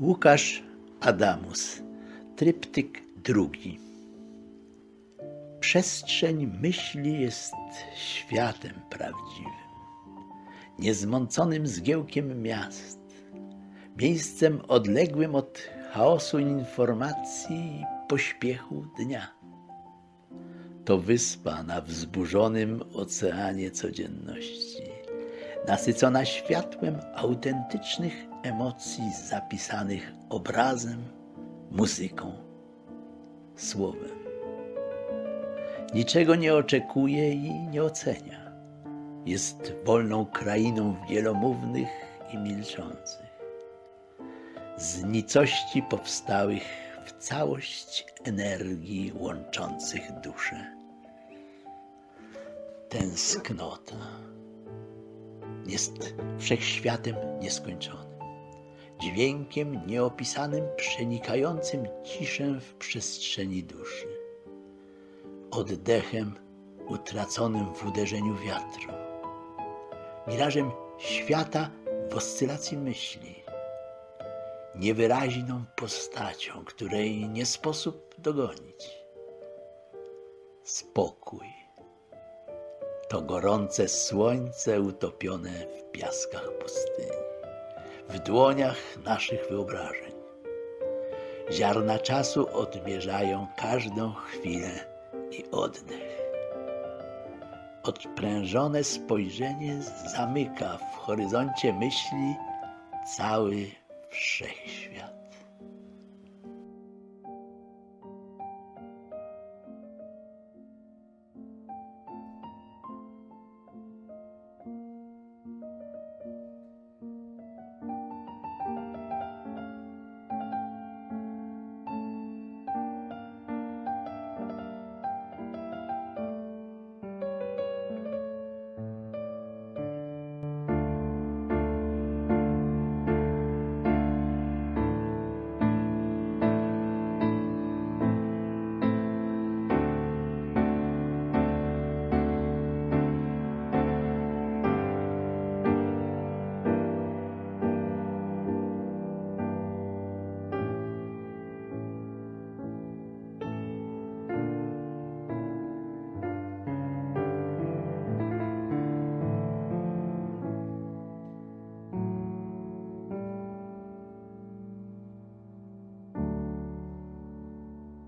Łukasz Adamus, tryptyk drugi. Przestrzeń myśli jest światem prawdziwym, niezmąconym zgiełkiem miast, miejscem odległym od chaosu informacji i pośpiechu dnia. To wyspa na wzburzonym oceanie codzienności, nasycona światłem autentycznych emocji zapisanych obrazem, muzyką, słowem. Niczego nie oczekuje i nie ocenia. Jest wolną krainą wielomównych i milczących. Z nicości powstałych w całość energii łączących dusze. Tęsknota jest wszechświatem nieskończonym, dźwiękiem nieopisanym, przenikającym ciszę w przestrzeni duszy, oddechem utraconym w uderzeniu wiatru, mirażem świata w oscylacji myśli, niewyraźną postacią, której nie sposób dogonić. Spokój to gorące słońce utopione w piaskach pustyni, w dłoniach naszych wyobrażeń. Ziarna czasu odmierzają każdą chwilę i oddech. Odprężone spojrzenie zamyka w horyzoncie myśli cały wszechświat.